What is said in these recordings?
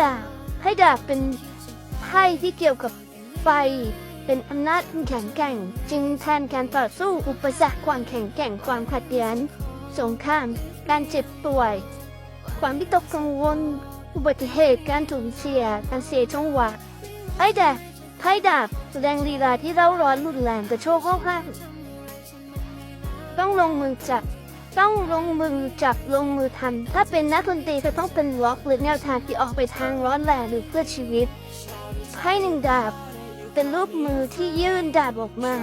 ดาบให้ดาบเป็นไพ่ที่เกี่ยวกับไฟ เป็นอำนาจที่แข็งแกร่ง จึงแทนการต่อสู้อุปสรรคความแข็งแกร่งความขัดแย้งสงคราม การเจ็บป่วย ความวิตกกังวล อุบัติเหตุการสูญเสียการเสียจังวะไพ่ดาบไพ่ดาบแสดงลีลาที่เร่าร้อนรุนแรงกระโชกโคกข้างต้องลงมือจับ ต้องลงมือจับลงมือทำถ้าเป็นนักดนตรีก็ต้องเป็นล็อกหรือแนวทางที่ออกไปทางร้อนแรงหรือเพื่อชีวิตไพ่หนึ่งดาบ เป็นรูปมือที่ยื่นดาบออกมา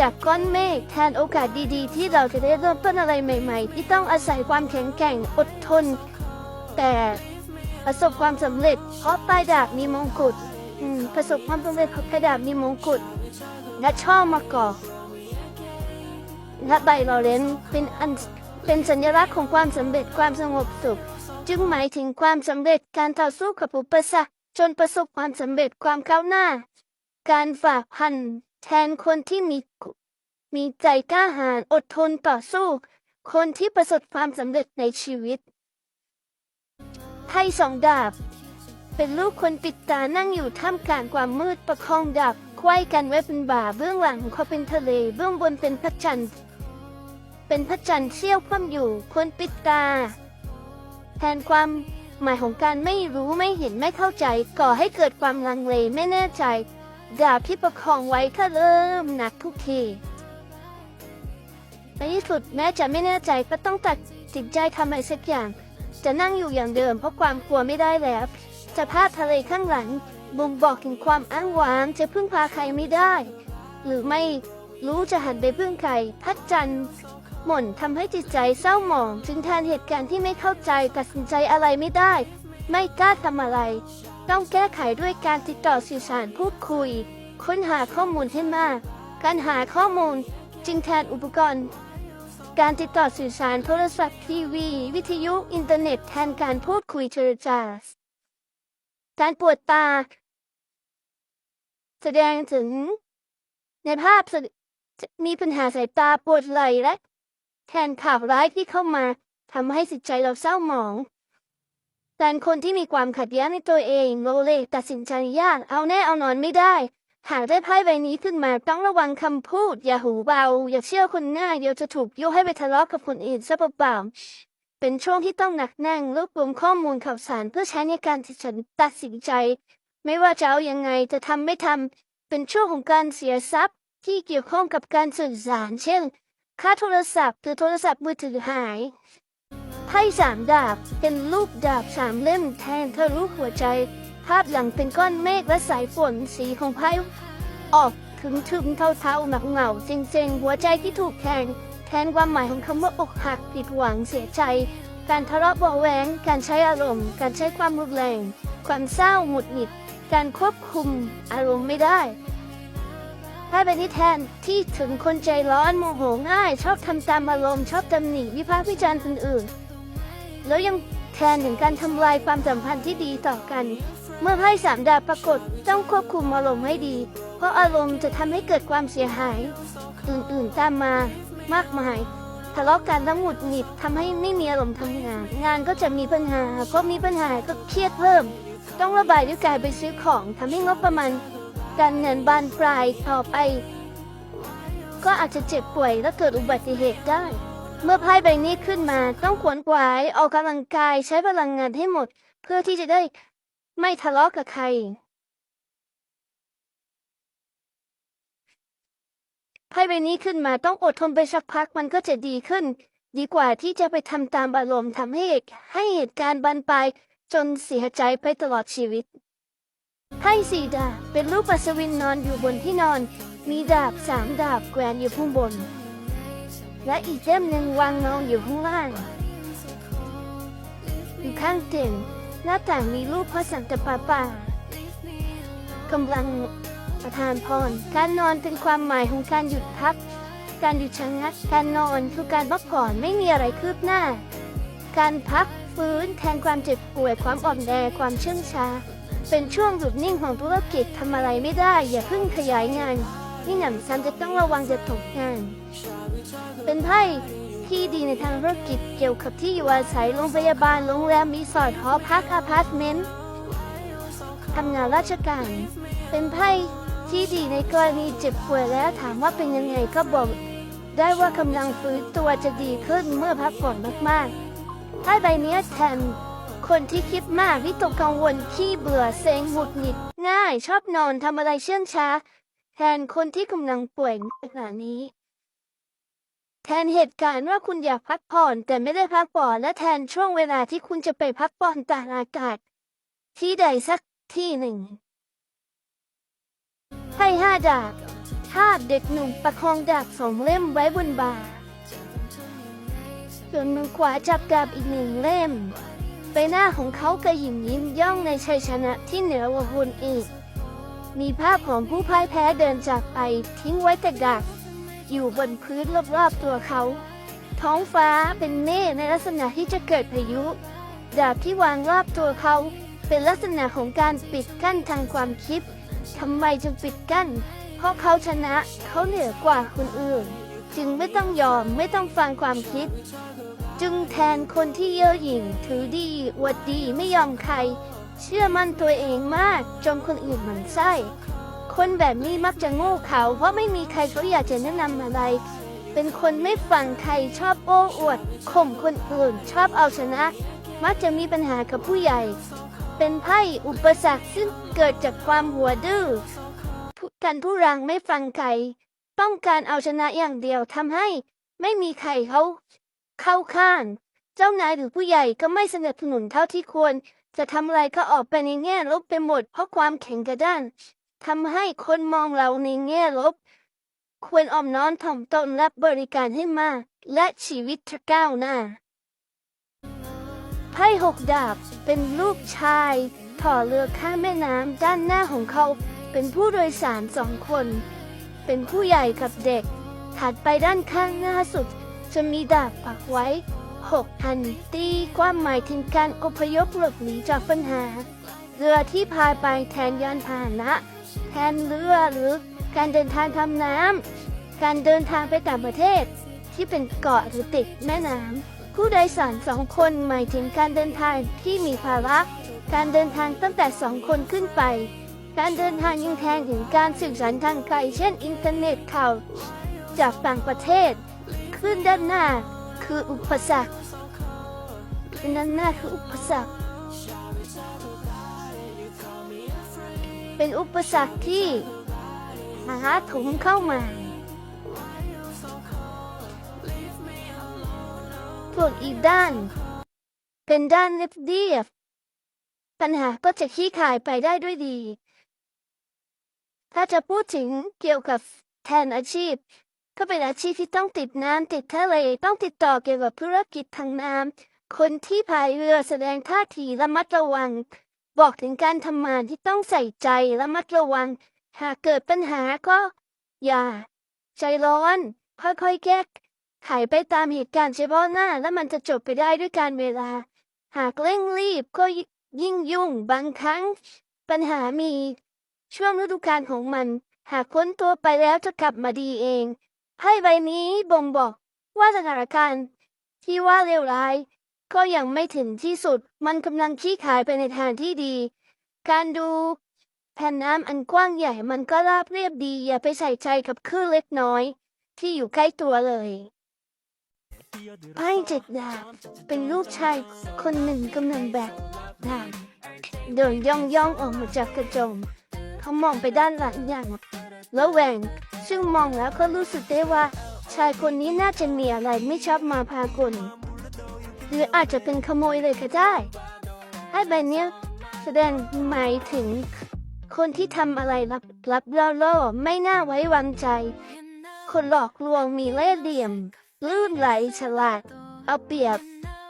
จากก้อนเมฆแทนโอกาสดีๆ ที่เราจะได้เริ่มต้นอะไรใหม่ ๆ ที่ต้องอาศัยความแข็งแกร่งอดทน แต่ประสบความสำเร็จ เพราะปลายดาบมีมงกุฎอืมประสบความสำเร็จเพราะปลายดาบมีมงกุฎและช่อมากอก และใบลอเรนเป็นอันเป็นสัญลักษณ์ของความสำเร็จความสงบสุข จึงหมายถึงความสำเร็จการต่อสู้กับอุปสรรคจนประสบความสำเร็จความก้าวหน้า การฝ่าพันแทนคนที่มีมีใจกล้าหาญอดทนต่อสู้ คนที่ประสบความสำเร็จในชีวิตไพ่สองดาบ เป็นลูกคนปิดตานั่งอยู่ท่ามกลางความมืดประคองดาบไขว้กันไว้เป็นบ่าเบื้องหลังของเขาเป็นทะเลเบื้องบนเป็นพระจันทร์ เป็นพระจันทร์เชี่ยวคว่ำอยู่คนปิดตาแทนความหมายของการไม่รู้ไม่เห็นไม่เข้าใจ ก่อให้เกิดความลังเลไม่แน่ใจดาบที่ประคองไว้ก็เริ่มหนักทุกทีในที่สุดแม้จะไม่แน่ใจก็ต้องตัดสินใจทำอะไรสักอย่าง จะนั่งอยู่อย่างเดิมเพราะความกลัวไม่ได้แล้วสภาพทะเลข้างหลังบ่งบอกถึงความอ้างว้างจะพึ่งพาใครไม่ได้ หรือไม่รู้จะหันไปพึ่งใครพัดจันทร์ หม่นทำให้จิตใจเศร้าหมอง จึงแทนเหตุการณ์ที่ไม่เข้าใจตัดสินใจอะไรไม่ได้ ไม่กล้าทำอะไร ต้องแก้ไขด้วยการติดต่อสื่อสารพูดคุย ค้นหาข้อมูลให้มาก การหาข้อมูลจึงแทนอุปกรณ์ การติดต่อสื่อสารโทรศัพท์ทีวี วิทยุอินเทอร์เน็ตแทนการพูดคุยเจรจาการปวดตา แสดงถึง ในภาพมีปัญหาสายตาปวดไหล่และ แทนข่าวร้ายที่เข้ามาทำให้จิตใจเราเศร้าหมอง แต่คนที่มีความขัดแย้งในตัวเองโลเลตัดสินใจยากเอาแน่เอานอนไม่ได้ หากได้ไพ่ใบนี้ขึ้นมาต้องระวังคำพูด อย่าหูเบา อย่าเชื่อคนง่ายเดี๋ยวจะถูกยุให้ไปทะเลาะกับคนอื่นซะเปล่าๆเป็นช่วงที่ต้องหนักแน่งรวบรวมข้อมูลข่าวสารเพื่อใช้ในการตัดสินใจ ไม่ว่าจะเอายังไงจะทำไม่ทำเป็นช่วงของการเสียทรัพย์ที่เกี่ยวข้องกับการสื่อสารเช่น ค่าโทรศัพท์หรือโทรศัพท์มือถือหายไพ่สามดาบเป็นรูปดาบสามเล่มแทนทะลุหัวใจ ภาพหลังเป็นก้อนเมฆและสายฝนสีของไพ่ออกถึงทึมเทาๆหนักเหงาๆเซ็งๆ หัวใจที่ถูกแทงแทนความหมายของคำว่าอกหักผิดหวังเสียใจ การทะเลาะเบาแหวงการใช้อารมณ์ การใช้ความรุนแรง ความเศร้าหงุดหงิด การควบคุมอารมณ์ไม่ได้ ไพ่ใบนี้แทนที่ถึงคนใจร้อนโมโหง่าย ชอบทำตามอารมณ์ชอบตำหนิวิพากษ์วิจารณ์คนอื่น แล้วยังแทนถึงการทำลายความสัมพันธ์ที่ดีต่อกัน เมื่อไพ่สามดาบปรากฏต้องควบคุมอารมณ์ให้ดี เพราะอารมณ์จะทำให้เกิดความเสียหาย อื่นๆตามมามากมายทะเลาะกันแล้วหงุดหงิดทำให้ไม่มีอารมณ์ทำงาน งานก็จะมีปัญหาก็มีปัญหาก็เครียดเพิ่ม ต้องระบายด้วยการไปซื้อของทำให้งบประมาณ การเงินบานปลายต่อไป ก็อาจจะเจ็บป่วยและเกิดอุบัติเหตุได้ เมื่อไพ่ใบนี้ขึ้นมาต้องขวนขวายออกกำลังกายใช้พลังงานให้หมด เพื่อที่จะได้ไม่ทะเลาะกับใคร ไพ่ใบนี้ขึ้นมาต้องอดทนไปสักพักมันก็จะดีขึ้น ดีกว่าที่จะไปทำตามอารมณ์ทำให้ให้เหตุการณ์บานปลายจนเสียใจไปตลอดชีวิต ไพ่สีดาบเป็นรูปปัสวินนอนอยู่บนที่นอน มีดาบสามดาบแขวนอยู่ข้างบน และอีกเล่มหนึ่งวางเงาอยู่ข้างล่างอยู่ข้างเตียงหน้าต่างมีรูปพระสันตะปาปากำลังประทานพร การนอนเป็นความหมายของการหยุดพัก การหยุดชะงัก การนอนคือการพักผ่อนไม่มีอะไรคืบหน้า การพักฟื้นแทนความเจ็บป่วยความอ่อนแอความเชื่องช้า เป็นช่วงหยุดนิ่งของธุรกิจทำอะไรไม่ได้ อย่าเพิ่งขยายงานนี่หนำซ้ำจะต้องระวังจะตกงาน เป็นไพ่ที่ดีในทางธุรกิจเกี่ยวกับที่อยู่อาศัยโรงพยาบาลโรงแรมรีสอร์ทหอพักอพาร์ตเมนต์ทำงานราชการ เป็นไพ่ที่ดีในกรณีเจ็บป่วยแล้วถามว่าเป็นยังไงก็บอก ได้ว่ากำลังฟื้นตัวจะดีขึ้นเมื่อพักผ่อนมากๆไพ่ใบเนี้ยแทน คนที่คิดมากวิตกกังวลขี้เบื่อเซ็งหงุดหงิด ง่ายชอบนอนทำอะไรเชื่องช้า แทนคนที่กำลังป่วยขณะนี้ แทนเหตุการณ์ว่าคุณอยากพักผ่อนแต่ไม่ได้พักผ่อนและแทนช่วงเวลาที่คุณจะไปพักผ่อนตากอากาศ ที่ใดสักที่หนึ่งไพ่ห้าดาบภาพเด็กหนุ่มประคองดาบสองเล่มไว้บนบ่าส่วนมือขวาจับดาบอีกหนึ่งเล่ม ใบหน้าของเขากระยิมยิ้มย่องในชัยชนะที่เหนือกว่าคนอีก มีภาพของผู้พ่ายแพ้เดินจากไปทิ้งไว้แต่ดาบอยู่บนพื้นรอบๆตัวเขา ท้องฟ้าเป็นเมฆในลักษณะที่จะเกิดพายุ ดาบที่วางรอบตัวเขา เป็นลักษณะของการปิดกั้นทางความคิดทำไมจึงปิดกั้น เพราะเขาชนะเขาเหนือกว่าคนอื่น จึงไม่ต้องยอมไม่ต้องฟังความคิด จึงแทนคนที่เย่อหยิ่งถือดีอวดดีไม่ยอมใคร เชื่อมั่นตัวเองมากจนคนอื่นหมันไส้ คนแบบนี้มักจะโง่เขาเพราะไม่มีใครเขาอยากจะแนะนำอะไร เป็นคนไม่ฟังใครชอบโอ้อวดข่มคนอื่นชอบเอาชนะ มักจะมีปัญหากับผู้ใหญ่ เป็นไพ่อุปสรรคซึ่งเกิดจากความหัวดื้อกันผู้รังไม่ฟังใคร ต้องการเอาชนะอย่างเดียวทำให้ ไม่มีใครเขา เข้าข้าง เจ้านายหรือผู้ใหญ่ก็ไม่สนับสนุนเท่าที่ควร จะทำอะไรก็ออกไปในแง่ลบไปหมด เพราะความแข็งกระด้านทำให้คนมองเราในแง่ลบ ควรอ่อมน้อมถ่อมตนรับบริการให้มาก และชีวิตจะก้าวหน้าไพ่หกดาบเป็นรูปชายถ่อเรือข้ามแม่น้ำด้านหน้าของเขา เป็นผู้โดยสารสองคน เป็นผู้ใหญ่กับเด็ก ถัดไปด้านข้างหน้าสุด จะมีดาบปักไว้หกอันตีความหมายถึงการอพยพหลบหนีจากปัญหา เรือที่พาไปแทนยานพาหนะ แทนเรือหรือการเดินทางทำน้ำ การเดินทางไปต่างประเทศ ที่เป็นเกาะหรือติดแม่น้ำ ผู้โดยสารสองคนหมายถึงการเดินทางที่มีภาระ การเดินทางตั้งแต่สองคนขึ้นไป การเดินทางยังแทนถึงการสื่อสารทางไกลเช่นอินเทอร์เน็ตข่าวจากต่างประเทศ ขึ้นด้านหน้าคืออุปสรรคด้านหน้าคืออุปสรรค เป็นอุปสรรคที่หาถุมเข้ามาพวกอีกด้าน เป็นด้านเรียบเรียบปัญหาก็จะขี้ขายไปได้ด้วยดี ถ้าจะพูดถึงเกี่ยวกับแทนอาชีพ ก็เป็นอาชีพที่ต้องติดน้ำติดทะเลต้องติดต่อเกี่ยวกับธุรกิจทางน้ำคนที่พายเรือแสดงท่าทีระมัดระวัง บอกถึงการทำงานที่ต้องใส่ใจระมัดระวัง หากเกิดปัญหาก็ อย่า ใจร้อน ค่อยๆแก้ไขไปตามเหตุการณ์เฉพาะหน้า และมันจะจบไปได้ด้วยการเวลา หากเร่งรีบก็ยิ่งยุ่งบางครั้ง ปัญหามี ช่วงฤดูกาลของมัน หากพ้นตัวไปแล้วจะกลับมาดีเอง ไพ่ใบนี้บ่งบอกว่าสถานการณ์ที่ว่าเลวร้าย ก็ยังไม่ถึงที่สุด มันกำลังขี้ขายไปในทางที่ดี การดูแผ่นน้ำอันกว้างใหญ่มันก็ราบเรียบดี อย่าไปใส่ใจกับคลื่นเล็กน้อย ที่อยู่ใกล้ตัวเลยไพ่เจ็ดดาบเป็นรูปชายคนหนึ่งกำลังแบกดาบเดินย่องย่องออกมาจากกระจกเขามองไปด้านหลังอย่างระแวง ซึ่งมองแล้วก็รู้สึกได้ว่า ชายคนนี้น่าจะมีอะไรไม่ชอบมาพากลหรืออาจจะเป็นขโมยเลยก็ได้ให้ใบเนี้ยแสดงหมายถึง คนที่ทำอะไรลับลับล่อล่อๆไม่น่าไว้วางใจ คนหลอกลวงมีเล่ห์เหลี่ยม ลื่นไหลฉลาด เอาเปรียบ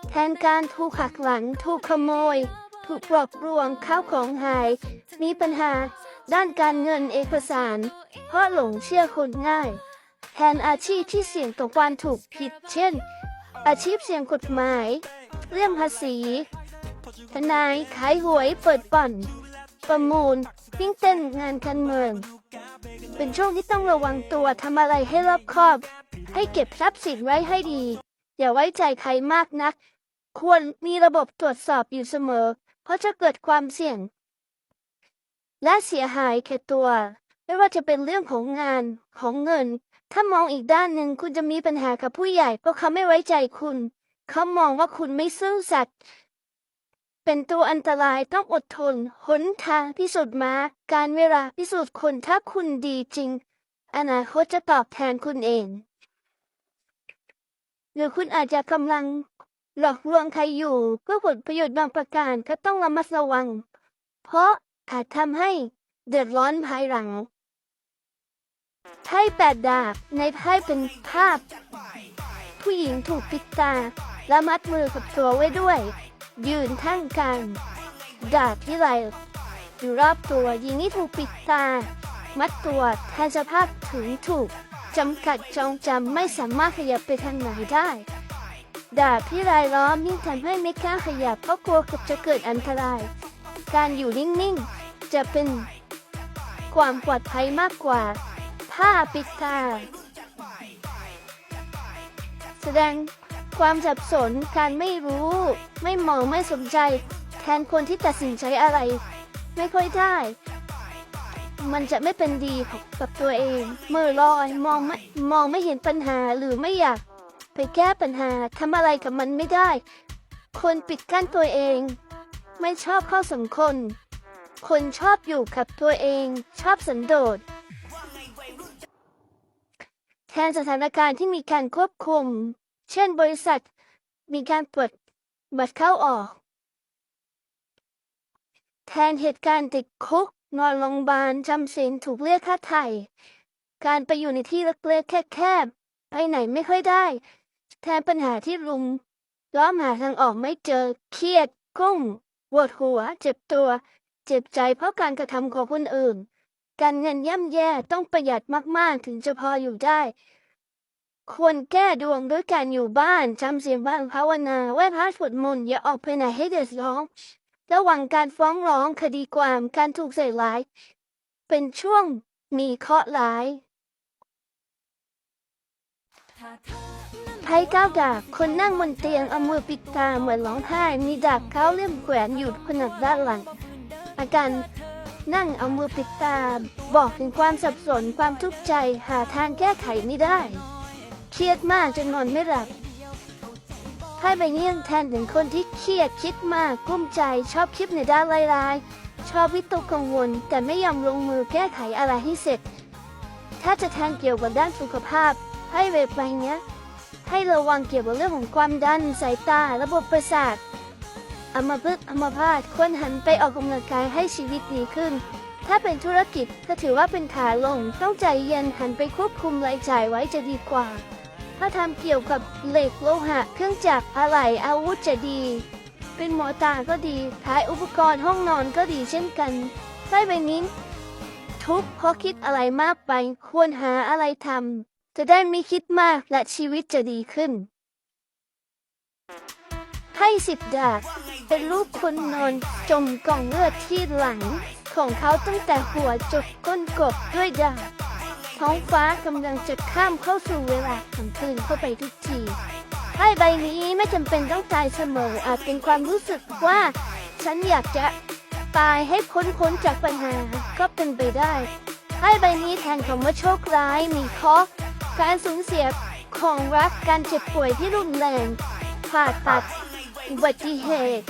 แทนการถูกหักหลังถูกขโมย ถูกปลอกลวงข้าวของหาย มีปัญหา ด้านการเงินเอกสาร เพราะหลงเชื่อคนง่าย แทนอาชีพที่เสี่ยงต่อการถูกผิด เช่น อาชีพเสี่ยงกฎหมาย เรื่องภาษี ทนายขายหวยเปิดบ่อน ประมูลวิ่งเต้นงานการเมือง เป็นช่วงที่ต้องระวังตัวทำอะไรให้รอบคอบ ให้เก็บทรัพย์สินไว้ให้ดี อย่าไว้ใจใครมากนัก ควรมีระบบตรวจสอบอยู่เสมอ เพราะจะเกิดความเสี่ยง และเสียหายแก่ตัว ไม่ว่าจะเป็นเรื่องของงานของเงิน ถ้ามองอีกด้านหนึ่งคุณจะมีปัญหากับผู้ใหญ่เพราะเขาไม่ไว้ใจคุณ เขามองว่าคุณไม่ซื่อสัตย์เป็นตัวอันตรายต้องอดทน หนทางพิสูจน์มา การเวลาพิสูจน์คนถ้าคุณดีจริง อนาคตจะตอบแทนคุณเอง หรือคุณอาจจะกำลังหลอกลวงใครอยู่เพื่อผลประโยชน์บางประการก็ต้องระมัดระวัง เพราะ อาจทำให้เดือดร้อนภายหลังไพ่แปดดาบในไพ่เป็นภาพ ผู้หญิงถูกปิดตา และมัดมือกับตัวไว้ด้วย ยืนทั้งกลางดาบที่ไหลอยู่รอบตัวหญิงที่ถูกปิดตา มัดตัวแทนสภาพถึงถูกจำกัดจองจำไม่สามารถขยับไปทางไหนได้ ดาบที่รายล้อมยิ่งทำให้ไม่กล้าขยับเพราะกลัวกับจะเกิดอันตราย การอยู่นิ่งๆ จะเป็นความปลอดภัยมากกว่า ผ้าปิดตา แสดงความสับสนการไม่รู้ ไม่มองไม่สนใจ แทนคนที่ตัดสินใจอะไร ไม่ค่อยได้ มันจะไม่เป็นดีกับตัวเองเมือลอยมองไม่มองไม่เห็นปัญหาหรือไม่อยาก ไปแก้ปัญหาทำอะไรกับมันไม่ได้ คนปิดกั้นตัวเอง ไม่ชอบเข้าสังคม คนชอบอยู่กับตัวเอง ชอบสันโดษ แทนสถานการณ์ที่มีการควบคุม เช่นบริษัท มีการตรวจบัตรเข้าออก แทนเหตุการณ์ติดคุก นอนโรงพยาบาลจำศีลถูกเรียกค่าไถ่การไปอยู่ในที่เล็กๆแคบๆไปไหนไม่ค่อยได้ แทนปัญหาที่รุมล้อมหาทางออกไม่เจอเครียดกุ้ง ปวดหัว เจ็บตัว เจ็บใจเพราะการกระทำของคนอื่น การเงินย่ำแย่ต้องประหยัดมากๆ ถึงจะพออยู่ได้ ควรแก้ดวงด้วยการอยู่บ้านจำศีลบ้านภาวนาไหว้พระสวดมนต์อย่าออกไปไหนให้เดือดร้อนระหว่างการฟ้องร้องคดีความการถูกใส่ร้าย เป็นช่วงมีเคราะห์ร้าย ไพ่ก้าวดาบคนนั่งบนเตียงเอามือปิดตาเหมือนร้องไห้มีดาบเก้าเล่มแขวนอยู่ผนังด้านหลัง อาการนั่งเอามือปิดตา บอกถึงความสับสนความทุกข์ใจหาทางแก้ไขไม่ได้ เครียดมากจนนอนไม่หลับไพ่ใบนี้ยังแทนถึงคนที่เครียดคิดมากกุ้มใจชอบคิดในด้านร้ายๆชอบวิตกกังวล แต่ไม่ยอมลงมือแก้ไขอะไรให้เสร็จ ถ้าจะแทนเกี่ยวกับด้านสุขภาพไพ่ใบใบเนี้ย ให้ระวังเกี่ยวกับเรื่องของความดันสายตา ระบบประสาทอัมพฤกษ์อัมพาตควรหันไปออกกำลังกายให้ชีวิตดีขึ้น ถ้าเป็นธุรกิจก็ถือว่าเป็นขาลง ต้องใจเย็นหันไปควบคุมรายจ่ายไว้จะดีกว่า ถ้าทำเกี่ยวกับเหล็กโลหะ เครื่องจักรอะไหล่อาวุธจะดี เป็นหมอตาก็ดีขายอุปกรณ์ห้องนอนก็ดีเช่นกันไพ่ใบนี้ทุกข์เพราะคิดอะไรมากไป ควรหาอะไรทำ จะได้ไม่คิดมากและชีวิตจะดีขึ้นไพ่สิบดาบเป็นรูปคนนอนจมกองเลือดที่หลัง ของเขาตั้งแต่หัวจดก้นกบด้วยดาบท้องฟ้ากำลังจะข้ามเข้าสู่เวลากลางคืนเข้าไปทุกทีไพ่ใบนี้ไม่จำเป็นต้องตายเสมออาจเป็นความรู้สึกว่า ฉันอยากจะตายให้พ้นพ้นจากปัญหาก็เป็นไปได้ไพ่ใบนี้แทนคำว่าโชคร้ายมีเคราะห์ การสูญเสียของรักการเจ็บป่วยที่รุนแรงผ่าตัด อุบัติเหตุ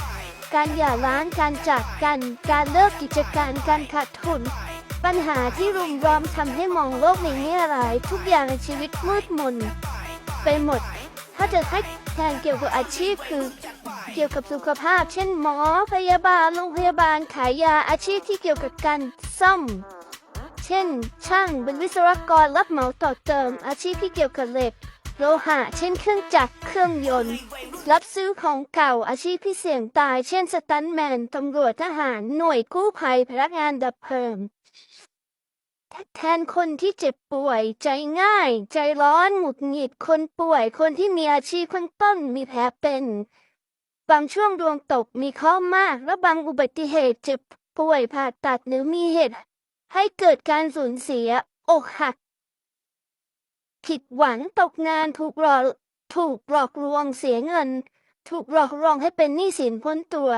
การหย่าร้างการจากกัน การเลิกกิจการการขาดทุน ปัญหาที่รุมร้อมทำให้มองโลกในแง่ร้ายทุกอย่างในชีวิตมืดมน ไปหมด ถ้าจะให้แทนเกี่ยวกับอาชีพคือเกี่ยวกับสุขภาพ เช่นหมอพยาบาลโรงพยาบาลขายยาอาชีพที่เกี่ยวกับการซ่อม เช่น ช่างเป็นวิศวกรรับเหมาต่อเติม อาชีพที่เกี่ยวกับเหล็กโลหะเช่นเครื่องจักรเครื่องยนต์ รับซื้อของเก่าอาชีพที่เสี่ยงตาย เช่นสตันแมนตำรวจทหารหน่วยกู้ภัยพนักงานดับเพลิงแทนคนที่เจ็บป่วย ใจง่าย ใจร้อนหงุดหงิดคนป่วย คนที่มีอาชีพข้างต้นมีแผลเป็น บางช่วงดวงตกมีข้อมาก และบางอุบัติเหตุเจ็บป่วยผ่าตัดหรือมีเหตุ ให้เกิดการสูญเสีย อกหัก ผิดหวังตกงานถูกหลอกถูกหลอกลวงเสียเงิน ถูกหลอกลวงให้เป็นหนี้สินพ้นตัว